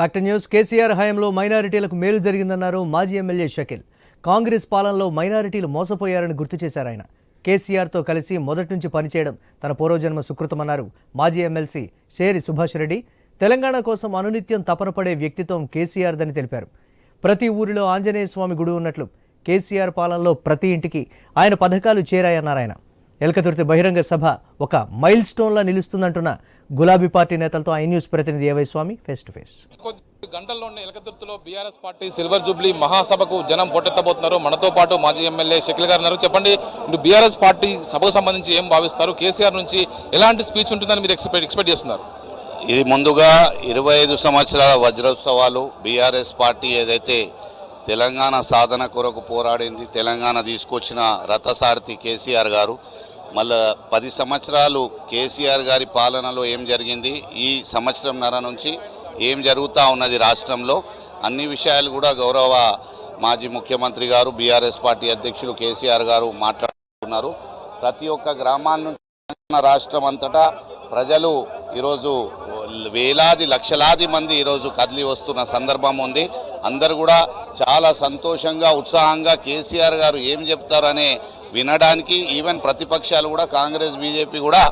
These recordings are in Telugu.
బ్యాక్ టు న్యూస్ కేసీఆర్ హయాంలో మైనారిటీలకు మేలు జరిగిందన్నారు మాజీ ఎమ్మెల్యే షకీల్. కాంగ్రెస్ పాలనలో మైనారిటీలు మోసపోయారని గుర్తు చేశారు ఆయన. కేసీఆర్తో కలిసి మొదటి నుంచి పనిచేయడం తన పూర్వజన్మ సుకృతమన్నారు మాజీ ఎమ్మెల్సీ సేరి సుభాష్ రెడ్డి. తెలంగాణ కోసం అనునిత్యం తపనపడే వ్యక్తిత్వం కేసీఆర్దని తెలిపారు. ప్రతి ఊరిలో ఆంజనేయ స్వామి గుడి ఉన్నట్లు కేసీఆర్ పాలనలో ప్రతి ఇంటికి ఆయన పథకాలు చేరాయన్నారు ఆయన. ఎలకతుర్తి బహిరంగ సభ ఒక మైల్ స్టోన్లా నిలుస్తుందంటున్న గులాబీ పార్టీ నేతలతో ఐ న్యూస్ ప్రతినిధి AY Swamy? Face to face కొద్ది గంటల్లోనే ఎలకతుర్తిలో బీఆర్ఎస్ పార్టీ సిల్వర్ జూబ్లీ మహాసభకు జనం పొట్టెత్తబోతున్నారు. మనతో పాటు మాజీ ఎమ్మెల్యే షకిల్ గారు ఉన్నారు. చెప్పండి మీరు బీఆర్ఎస్ పార్టీ సభకు సంబంధించి ఏం భావిస్తారు? కేసీఆర్ నుంచి ఎలాంటి స్పీచ్ ఉంటుందని మీరు ఎక్స్పెక్ట్ ఎక్స్పెక్ట్ చేస్తున్నారు? ఇది ముందుగా ఇరవై ఐదు సంవత్సరాల వజ్రోత్సవాలు బీఆర్ఎస్ పార్టీ ఏదైతే తెలంగాణ సాధన కొరకు పోరాడింది తెలంగాణ తీసుకొచ్చిన రథసారథి కేసీఆర్ గారు మళ్ళా పది సంవత్సరాలు కేసీఆర్ గారి పాలనలో ఏం జరిగింది? ఈ సంవత్సరంన్నర నుంచి ఏం జరుగుతూ ఉన్నది రాష్ట్రంలో? అన్ని విషయాలు కూడా గౌరవ మాజీ ముఖ్యమంత్రి గారు బీఆర్ఎస్ పార్టీ అధ్యక్షులు కేసీఆర్ గారు మాట్లాడుతున్నారు. ప్రతి ఒక్క గ్రామాల నుంచి రాష్ట్రం అంతటా ప్రజలు ఈరోజు వేలాది లక్షలాది మంది ఈరోజు కదిలి వస్తున్న సందర్భం ఉంది. అందరు కూడా చాలా సంతోషంగా ఉత్సాహంగా కేసీఆర్ గారు ఏం చెప్తారనే వినడానికి ఈవెన్ ప్రతిపక్షాలు కూడా కాంగ్రెస్ బీజేపీ కూడా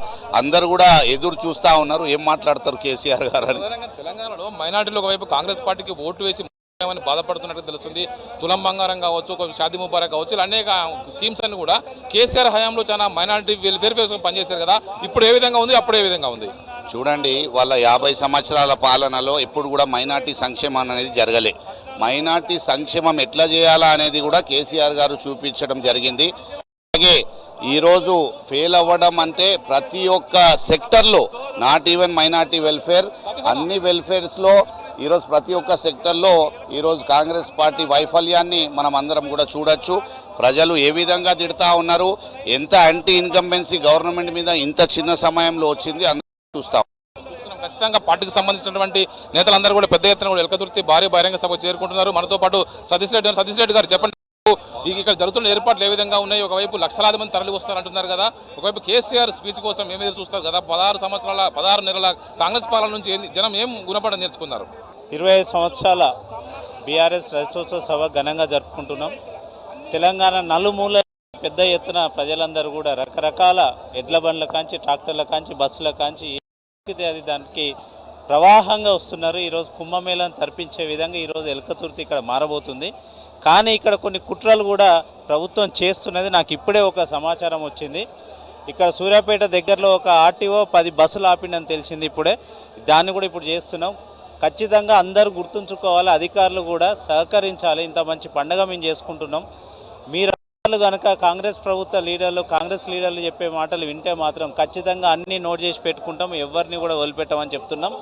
అందరు కూడా ఎదురు చూస్తూ ఉన్నారు. ఏం మాట్లాడతారు కేసీఆర్ గారు అని? తెలంగాణలో మైనార్టీలు ఒకవైపు కాంగ్రెస్ పార్టీకి ఓటు వేసి అని బాధపడుతున్నట్టు తెలుస్తుంది. తులం బంగారం కావచ్చు ఒక షాదీ ముబారక్ కావచ్చు ఇలా అనేక స్కీమ్స్ అన్ని కూడా కేసీఆర్ హయాంలో చాలా మైనారిటీ వెల్ఫేర్ కోసం పనిచేశారు కదా. ఇప్పుడు ఏ విధంగా ఉంది? అప్పుడు ఏ విధంగా ఉంది? చూడండి వాళ్ళ యాభై సంవత్సరాల పాలనలో ఎప్పుడు కూడా మైనార్టీ సంక్షేమం అనేది జరగలే. మైనార్టీ సంక్షేమం ఎట్లా చేయాలా అనేది కూడా కేసీఆర్ గారు చూపించడం జరిగింది. అలాగే ఈరోజు ఫెయిల్ అవ్వడం అంటే ప్రతి ఒక్క సెక్టర్లో నాట్ ఈవెన్ మైనార్టీ వెల్ఫేర్ అన్ని వెల్ఫేర్స్లో ఈరోజు ప్రతి ఒక్క సెక్టర్లో ఈరోజు కాంగ్రెస్ పార్టీ వైఫల్యాన్ని మనం అందరం కూడా చూడొచ్చు. ప్రజలు ఏ విధంగా తిడతా ఉన్నారు ఎంత యాంటీ ఇన్కంబెన్సీ గవర్నమెంట్ మీద ఇంత చిన్న సమయంలో వచ్చింది అందరూ చూస్తాం. ఖచ్చితంగా పార్టీకి సంబంధించినటువంటి నేతలందరూ కూడా పెద్ద ఎత్తున కూడా ఎలకతుర్తి భారీ బహిరంగ సభకు చేరుకుంటున్నారు. మనతో పాటు సతీష్ రెడ్డి గారు- సతీష్ రెడ్డి గారు చెప్పండి. ఇక్కడ జరుగుతున్న ఏర్పాట్లు ఏ విధంగా ఉన్నాయి? ఒకవైపు లక్షలాది మంది తరలి వస్తారు అంటున్నారు కదా ఒకవైపు కేసీఆర్ స్పీచ్ కోసం ఏమి ఎదురు చూస్తారు కదా? పదహారు సంవత్సరాల పదహారు నెలల కాంగ్రెస్ పాలన నుంచి ఏంది- జనం ఏం గుణపడని నేర్చుకున్నారు? ఇరవై ఐదు సంవత్సరాల బీఆర్ఎస్ రజతోత్సవ సభ ఘనంగా జరుపుకుంటున్నాం. తెలంగాణ నలుమూల పెద్ద ఎత్తున ప్రజలందరూ కూడా రకరకాల ఎడ్ల బండ్ల కాంచి ట్రాక్టర్ల కాంచి బస్సుల కాంచి అది దానికి ప్రవాహంగా వస్తున్నారు. ఈరోజు కుంభమేళను తర్పించే విధంగా ఈరోజు ఎలకతుర్తి ఇక్కడ మారబోతుంది. కానీ ఇక్కడ కొన్ని కుట్రలు కూడా ప్రభుత్వం చేస్తున్నది. నాకు ఇప్పుడే ఒక సమాచారం వచ్చింది. ఇక్కడ సూర్యాపేట దగ్గరలో ఒక ఆర్టీఓ పది బస్సులు ఆపిండని తెలిసింది ఇప్పుడే. దాన్ని కూడా ఇప్పుడు చేస్తున్నాం. ఖచ్చితంగా అందరూ గుర్తుంచుకోవాలి. అధికారులు కూడా సహకరించాలి. ఇంత మంచి పండగ మేము చేసుకుంటున్నాం. మీరు కనుక కాంగ్రెస్ ప్రభుత్వ లీడర్లు కాంగ్రెస్ లీడర్లు చెప్పే మాటలు వింటే మాత్రం ఖచ్చితంగా అన్నీ నోట్ చేసి పెట్టుకుంటాం. ఎవరిని కూడా వదిలిపెట్టమని చెప్తున్నాం.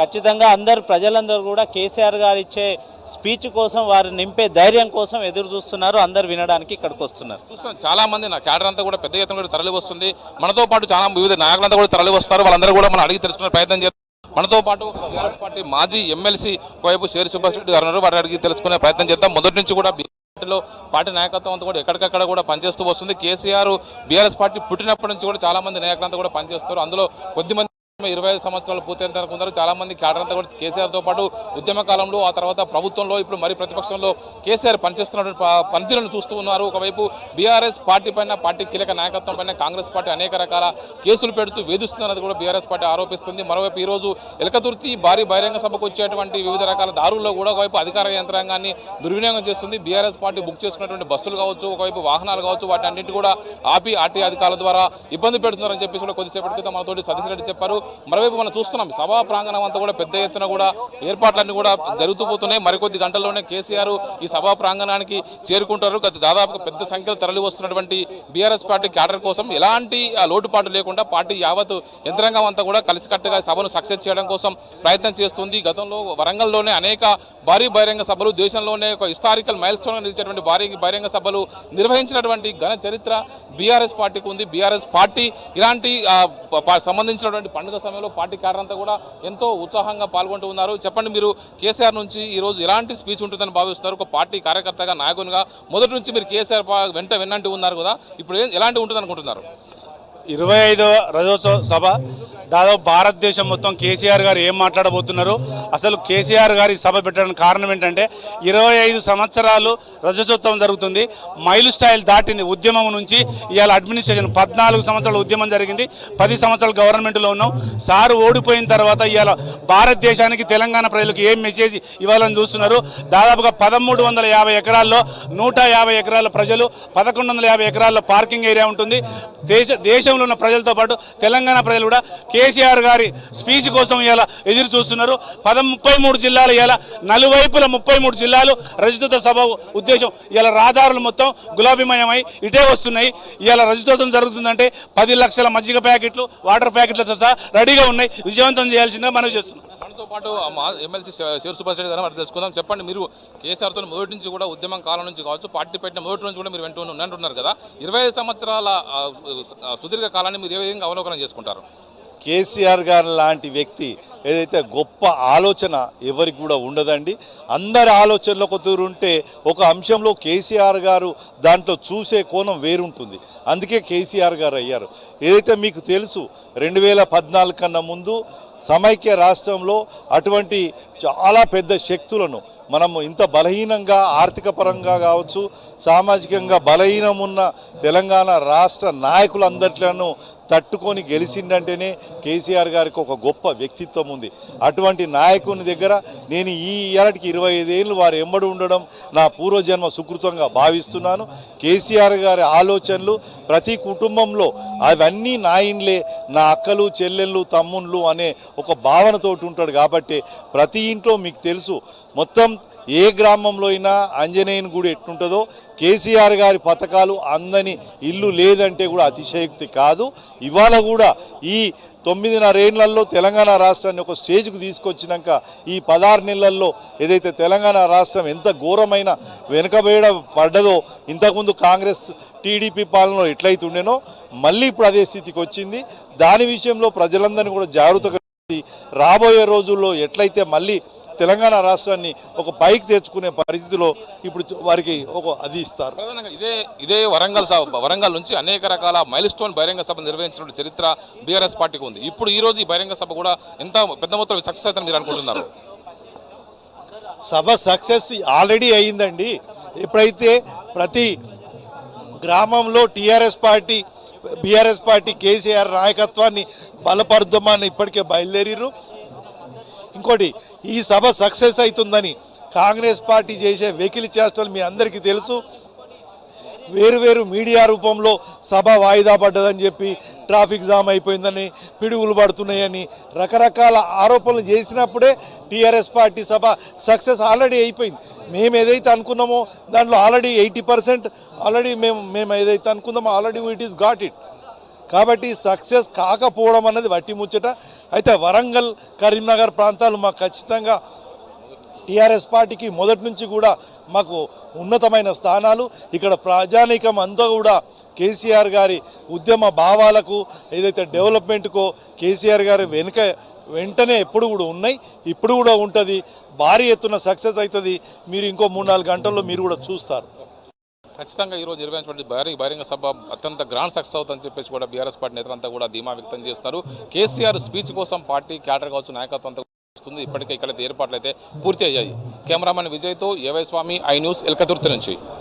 ఖచ్చితంగా అందరు ప్రజలందరూ కూడా కేసీఆర్ గారు ఇచ్చే స్పీచ్ కోసం వారు నింపే ధైర్యం కోసం ఎదురు చూస్తున్నారు. అందరు వినడానికి ఇక్కడికి వస్తున్నారు. చూస్తున్నాం. చాలా మంది నా క్యాడర్ అంతా కూడా పెద్ద ఎత్తున కూడా తరలి వస్తుంది. మనతో పాటు చాలా వివిధ నాయకులంతా కూడా తరలి వస్తారు. వాళ్ళందరూ కూడా మనం అడిగి తెలుసుకునే ప్రయత్నం చేస్తారు. మనతో పాటు కాంగ్రెస్ పార్టీ మాజీ ఎమ్మెల్సీ వైపు షేరి సుభాష్ రెడ్డి గారు ఉన్నారు. వారిని అడిగి తెలుసుకునే ప్రయత్నం చేద్దాం. మొదటి నుంచి కూడా పార్టీలో పార్టీ నాయకత్వం అంతా కూడా ఎక్కడికక్కడ కూడా పనిచేస్తూ వస్తుంది. కేసీఆర్ బీఆర్ఎస్ పార్టీ పుట్టినప్పటి నుంచి కూడా చాలా మంది నాయకులంతా కూడా పనిచేస్తారు. అందులో కొద్దిమంది ఇరవై ఐదు సంవత్సరాలు పూర్తయిన తర్వాత కొందరు చాలా మంది క్యాడర్ అంతా కూడా కేసీఆర్తో పాటు ఉద్యమ కాలంలో ఆ తర్వాత ప్రభుత్వంలో ఇప్పుడు మరి ప్రతిపక్షంలో కేసీఆర్ పనిచేస్తున్నటువంటి పనితీరును చూస్తూ ఉన్నారు. ఒకవైపు బీఆర్ఎస్ పార్టీ పైన పార్టీ కీలక నాయకత్వం పైన కాంగ్రెస్ పార్టీ అనేక రకాల కేసులు పెడుతూ వేధిస్తున్నది కూడా బీఆర్ఎస్ పార్టీ ఆరోపిస్తుంది. మరోవైపు ఈ రోజు ఎలకతుర్తి భారీ బహిరంగ సభకు వచ్చేటువంటి వివిధ రకాల దారుల్లో కూడా ఒకవైపు అధికార యంత్రాంగాన్ని దుర్వినియోగం చేస్తుంది. బీఆర్ఎస్ పార్టీ బుక్ చేసుకున్నటువంటి బస్సులు కావచ్చు ఒకవైపు వాహనాలు కావచ్చు వాటి అన్నింటి కూడా ఆపి ఆర్టీ అధికారుల ద్వారా ఇబ్బంది పెడుతున్నారని చెప్పేసి కూడా కొద్దిసేపటి క్రితం మనతోటి సతీష్ రెడ్డి చెప్పారు. మరోవైపు మనం చూస్తున్నాం సభా ప్రాంగణం అంతా కూడా పెద్ద ఎత్తున కూడా ఏర్పాట్లన్నీ కూడా జరుగుతూ పోతున్నాయి. మరికొద్ది గంటల్లోనే కేసీఆర్ ఈ సభా ప్రాంగణానికి చేరుకుంటారు. గత దాదాపు పెద్ద సంఖ్యలో తరలి వస్తున్నటువంటి బీఆర్ఎస్ పార్టీ క్యాడర్ కోసం ఎలాంటి లోటుపాటు లేకుండా పార్టీ యావత్ యంత్రాంగం అంతా కూడా కలిసికట్టుగా సభను సక్సెస్ చేయడం కోసం ప్రయత్నం చేస్తుంది. గతంలో వరంగల్లోనే అనేక భారీ బహిరంగ సభలు దేశంలోనే ఒక హిస్టారికల్ మైల్ స్టోన్గా నిలిచేటువంటి భారీ బహిరంగ సభలు నిర్వహించినటువంటి ఘన చరిత్ర బీఆర్ఎస్ పార్టీకి ఉంది. బీఆర్ఎస్ పార్టీ ఇలాంటి ప- సంబంధించినటువంటి పండుగ సమయంలో పార్టీ క్యాడర్ అంతా కూడా ఎంతో ఉత్సాహంగా పాల్గొంటూ ఉన్నారు. చెప్పండి మీరు కేసీఆర్ నుంచి ఈరోజు ఎలాంటి స్పీచ్ ఉంటుందని భావిస్తారు ఒక పార్టీ కార్యకర్తగా నాయకునిగా మొదటి నుంచి మీరు కేసీఆర్ వెంట వెన్నంటి ఉన్నారు కదా ఇప్పుడు ఏం- ఎలాంటి ఉంటుంది అనుకుంటున్నారు ఇరవై ఐదవ రజోత్సవ సభ దాదాపు భారతదేశం మొత్తం కేసీఆర్ గారు ఏం మాట్లాడబోతున్నారు? అసలు కేసీఆర్ గారి సభ పెట్టడానికి కారణం ఏంటంటే ఇరవై ఐదు సంవత్సరాలు రజసోత్సవం జరుగుతుంది. మైలు స్టైల్ దాటింది ఉద్యమం నుంచి. ఇవాళ అడ్మినిస్ట్రేషన్ పద్నాలుగు సంవత్సరాలు ఉద్యమం జరిగింది. పది సంవత్సరాలు గవర్నమెంట్లో ఉన్నాం. సారు ఓడిపోయిన తర్వాత ఇవాళ భారతదేశానికి తెలంగాణ ప్రజలకు ఏం మెసేజ్ ఇవ్వాలని చూస్తున్నారు? దాదాపుగా పదమూడు వందల యాభై ఎకరాల్లో నూట యాభై ఎకరాల ప్రజలు పదకొండు వందల యాభై ఎకరాల్లో పార్కింగ్ ఏరియా ఉంటుంది. దేశ దేశంలో ఉన్న ప్రజలతో పాటు తెలంగాణ ప్రజలు కూడా కేసీఆర్ గారి స్పీచ్ కోసం ఇలా ఎదురు చూస్తున్నారు. పద ముప్పై మూడు జిల్లాలు ఇలా నలువైపుల ముప్పై మూడు జిల్లాలు రజతోత్సవ సభ ఉద్దేశం ఇలా రహదారులు మొత్తం గులాబీమయమై ఇటే వస్తున్నాయి. ఇలా రజతోత్సవం జరుగుతుందంటే పది లక్షల మజ్జిగ ప్యాకెట్లు వాటర్ ప్యాకెట్లతో సహా రెడీగా ఉన్నాయి. విజయవంతం చేయాల్సిందిగా మనం చేస్తున్నాం. మనతో పాటు మా ఎమ్మెల్సీ శివ సుభాష్ రెడ్డి గారు తెలుసుకుందాం. చెప్పండి మీరు కేసీఆర్తో మొదటి నుంచి కూడా ఉద్యమం కాలం నుంచి కావచ్చు పార్టీ పెట్టిన మొదటి నుంచి కూడా మీరు వెంటూ ఉంటున్నారు కదా. ఇరవై ఐదు సంవత్సరాల సుదీర్ఘ కాలాన్ని మీరు ఏ విధంగా అవలోకనం చేసుకుంటారు? కేసీఆర్ గారు లాంటి వ్యక్తి ఏదైతే గొప్ప ఆలోచన ఎవరికి కూడా ఉండదండి. అందరి ఆలోచనలో కొద్దిగా ఉంటే ఒక అంశంలో కేసీఆర్ గారు దాంట్లో చూసే కోణం వేరుంటుంది. అందుకే కేసీఆర్ గారు అయ్యారు. ఏదైతే మీకు తెలుసు రెండు వేల పద్నాలుగు కన్నా ముందు సమైక్య రాష్ట్రంలో అటువంటి చాలా పెద్ద శక్తులను మనము ఇంత బలహీనంగా ఆర్థిక పరంగా కావచ్చు సామాజికంగా బలహీనం ఉన్న తెలంగాణ రాష్ట్ర నాయకులందట్లను తట్టుకొని గెలిచిండంటేనే కేసీఆర్ గారికి ఒక గొప్ప వ్యక్తిత్వం ఉంది. అటువంటి నాయకుని దగ్గర నేను ఈ ఏడాదికి ఇరవై ఐదేళ్ళు వారు ఎంబడి ఉండడం నా పూర్వజన్మ సుకృతంగా భావిస్తున్నాను. కేసీఆర్ గారి ఆలోచనలు ప్రతి కుటుంబంలో అవన్నీ నాయన్లే నా అక్కలు చెల్లెళ్ళు తమ్ముళ్ళు అనే ఒక భావనతోటి ఉంటాడు కాబట్టి ప్రతి ఇంట్లో మీకు తెలుసు మొత్తం ఏ గ్రామంలో అయినా ఆంజనేయుని గుడి ఎట్టుంటుందో కేసీఆర్ గారి పథకాలు అందని ఇల్లు లేదంటే కూడా అతిశయోక్తి కాదు. ఇవాళ కూడా ఈ తొమ్మిదిన్నరేళ్ళలో తెలంగాణ రాష్ట్రాన్ని ఒక స్టేజ్కు తీసుకొచ్చినాక ఈ పదహారు నెలల్లో ఏదైతే తెలంగాణ రాష్ట్రం ఎంత ఘోరమైన వెనుకబేడ పడ్డదో ఇంతకుముందు కాంగ్రెస్ టీడీపీ పాలనలో ఎట్లయితే ఉండేనో మళ్ళీ ఇప్పుడు అదే స్థితికి వచ్చింది. దాని విషయంలో ప్రజలందరినీ కూడా జాగ్రత్తగా రాబోయే రోజుల్లో ఎట్లయితే మళ్ళీ తెలంగాణ రాష్ట్రాన్ని ఒక పైకి తెచ్చుకునే పరిస్థితిలో ఇప్పుడు వారికి ఒక అది ఇస్తారు. ప్రధానంగా ఇదే ఇదే వరంగల్ సభ వరంగల్ నుంచి అనేక రకాల మైల్ స్టోన్ బహిరంగ సభ నిర్వహించిన చరిత్ర బీఆర్ఎస్ పార్టీకి ఉంది. ఇప్పుడు ఈ రోజు ఈ బహిరంగ సభ కూడా ఎంత పెద్ద మొత్తంలో సక్సెస్ అవుతుందని మీరు అనుకుంటున్నారు? సభ సక్సెస్ ఆల్రెడీ అయిందండి. ఎప్పుడైతే ప్రతి గ్రామంలో TRS party BRS party KCR నాయకత్వాన్ని బలపరుద్దామని ఇప్పటికే బయలుదేరిర్రు. ఇంకోటి ఈ సభ సక్సెస్ అవుతుందని కాంగ్రెస్ పార్టీ చేసే వెకిలి చేష్టలు మీ అందరికీ తెలుసు. వేరు వేరు మీడియా రూపంలో సభ వాయిదా పడ్డదని చెప్పి ట్రాఫిక్ జామ్ అయిపోయిందని పిడుగులు పడుతున్నాయని రకరకాల ఆరోపణలు చేసినప్పుడే టీఆర్ఎస్ పార్టీ సభ సక్సెస్ ఆల్రెడీ అయిపోయింది. మేము ఏదైతే అనుకున్నామో దాంట్లో ఆల్రెడీ ఎయిటీ పర్సెంట్ ఆల్రెడీ మేము మేము ఏదైతే అనుకున్నామో already it is got it. కాబట్టి సక్సెస్ కాకపోవడం అన్నది వట్టి ముచ్చట. అయితే వరంగల్ కరీంనగర్ ప్రాంతాలు మాకు ఖచ్చితంగా టీఆర్ఎస్ పార్టీకి మొదటి నుంచి కూడా మాకు ఉన్నతమైన స్థానాలు. ఇక్కడ ప్రజానీకం అంతా కూడా కేసీఆర్ గారి ఉద్యమ భావాలకు ఏదైతే డెవలప్మెంట్కో కేసీఆర్ గారి వెనుక వెంటనే ఎప్పుడు కూడా ఉన్నాయి. ఇప్పుడు కూడా ఉంటుంది. భారీ ఎత్తున సక్సెస్ అవుతుంది. మీరు ఇంకో మూడు నాలుగు గంటల్లో మీరు కూడా చూస్తారు. ఖచ్చితంగా ఈరోజు నిర్వహించినటువంటి భారీ బహిరంగ సభ అత్యంత గ్రాండ్ సక్సెస్ అవుతుందని చెప్పేసి కూడా బీఆర్ఎస్ పార్టీ నేతలంతా కూడా ధీమా వ్యక్తం చేస్తున్నారు. కేసీఆర్ స్పీచ్ కోసం పార్టీ క్యాడర్ కావచ్చు నాయకత్వం అంతా వస్తుంది. ఇప్పటికే ఇక్కడైతే ఏర్పాట్లు అయితే పూర్తి అయ్యాయి cameraman విజయ్తో AY Swamy I news Elkathurthi నుంచి.